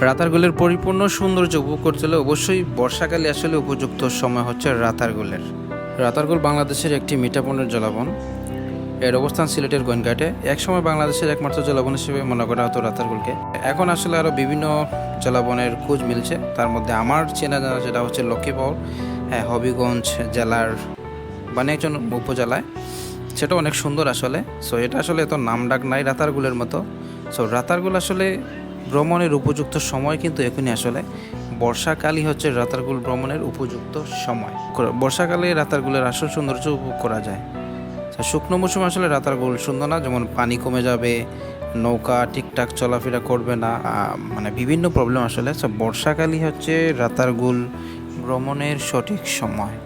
রাতারগুলের পরিপূর্ণ সৌন্দর্য উপভোগ করতে হলে অবশ্যই বর্ষাকালে আসলে উপযুক্ত সময় হচ্ছে রাতারগুলের। রাতারগুল বাংলাদেশের একটি মিঠাপনের জলাবন। এর অবস্থান সিলেটের গোয়েনঘাটে। একসময় বাংলাদেশের একমাত্র জলাবন হিসেবে মনে করা হতো রাতারগুলকে। এখন আসলে আরও বিভিন্ন জলাবনের খোঁজ মিলছে। তার মধ্যে আমার চেনা জানা যেটা হচ্ছে লক্ষ্মীপুর হ্যাঁ হবিগঞ্জ জেলার বানিয়াচন উপজেলায়। সেটা অনেক সুন্দর আসলে। সো এটা আসলে এত নামডাক নাই রাতারগুলের মতো। সো রাতারগুল আসলে ভ্রমণের উপযুক্ত সময় কিন্তু এখনই আসলে। বর্ষাকালই হচ্ছে রাতারগুল ভ্রমণের উপযুক্ত সময়। বর্ষাকালে রাতারগুলের আসল সৌন্দর্য উপভোগ করা যায়। শুকনো মৌসুমে আসলে রাতারগুল সুন্দর না যেমন পানি কমে যাবে নৌকা ঠিকঠাক চলাফেরা করবে না মানে বিভিন্ন প্রবলেম আসলে। বর্ষাকালই হচ্ছে রাতারগুল ভ্রমণের সঠিক সময়।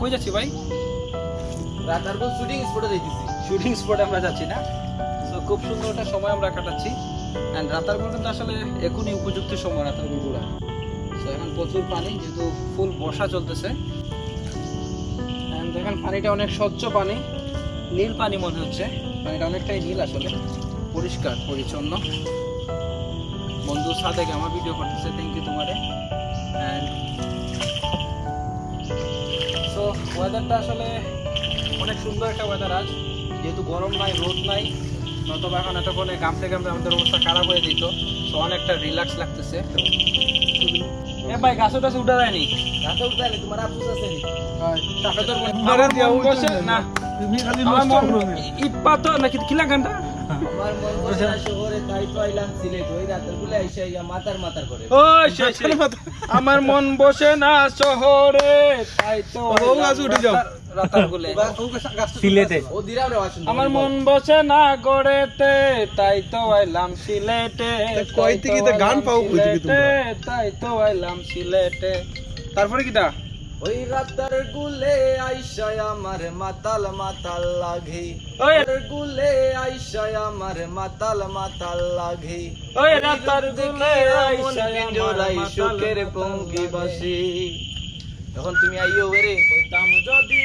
কই যাচ্ছি ভাই? রাতারগুল শুটিং স্পটে যাইতেছি। শুটিং স্পটে আমরা যাচ্ছি না। খুব সুন্দর একটা সময় আমরা কাটাচ্ছি। অ্যান্ড রাতার রাতারগুল কিন্তু আসলে এখনই উপযুক্ত সময় রাতারগুল ঘোরা তো এখন প্রচুর পানি, যেহেতু ফুল বর্ষা চলতেছে। অ্যান্ড দেখেন পানিটা অনেক স্বচ্ছ পানি, নীল পানি মনে হচ্ছে। পানিটা অনেকটাই নীল আসলে, পরিষ্কার, পরিচ্ছন্ন। বন্ধু সাথে আমার ভিডিও করতেছে থ্যাংক ইউ তোমারে। অ্যান্ড তো ওয়েদারটা আসলে অনেক সুন্দর একটা ওয়েদার আজ। যেহেতু গরম নাই, রোদ নাই নতবা এখন এতক্ষণে গামতে গামতে আমাদের অবস্থা খারাপ হয়ে যেত তো অনেকটা রিল্যাক্স লাগতেছে। এ ভাই গাছে টাছে উঠা যায়নি রাতে উঠতে হলে তোমার আফসোস আছে নি? তাকে তোর আমার মন বসে না। আমার ইপ্পা তো নাকি কিলা গানটা আমার মন বসে না শহরে তাই তো আইলাম সিলেট সিলেটে। আমার মন বসে না গড়েতে তাই তো আইলাম সিলেটে। কই থেকে তো গান পাও কই থেকে? তাই তো আইলাম সিলেটে তারপরে কিটা? ওই রাতার গুলে আইসা আমার মাতাল মাতাল লাগি। ওই গুলে আইসা আমার মাতাল মাতাল লাগি। ওই রাতার গুলে মন আইসা আমার মাতাল সুখের মাতাল পঙ্কি বাসি এখন তুমি আইও বেরে দাম যদি